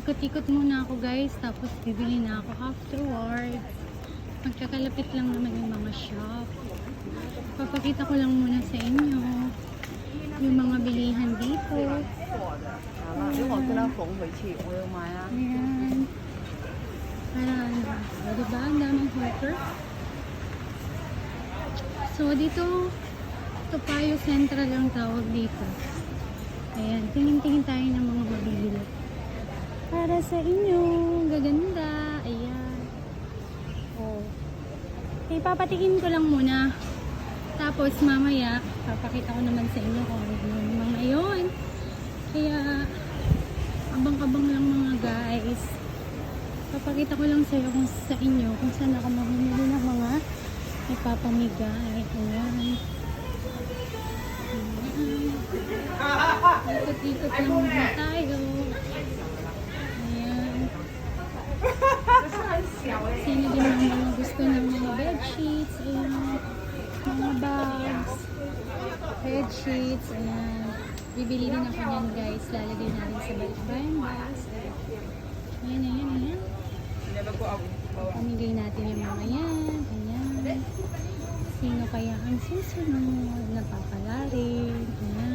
ikot-ikot muna ako guys. Tapos bibili na ako afterwards. Magkakalapit lang naman yung mga shop. Papakita ko lang muna sa inyo yung mga bilihan dito. Ayan. Ayan. O diba? Ang daming hooker. So dito Topayo Central ang tawag dito. Ayan. Tingin-tingin tayo ng mga mabili para sa inyo. Gaganda. Ayan. Oh. Ipapatikin ko lang muna. Tapos mamaya, papakita ko naman sa inyo kung ano yung mga yun. Kaya, abang-abang lang mga guys. Papakita ko lang sa iyo kung sa inyo kung saan ako mamimili ng mga ipapamigay. Ayan. Ayan. Ikot-ikot lang muna tayo. Ayan. Sino din ang mga gusto ng mga Ayan. Mga bags. Bedsheets. Ayan. Bibili din ako niyan guys. Lalagay natin sa balikbayan box. Ayan, ayan, ayan. Pamigay natin yung mga yan. Ayan. Sino kaya ang susunod na papalarin? Ayan.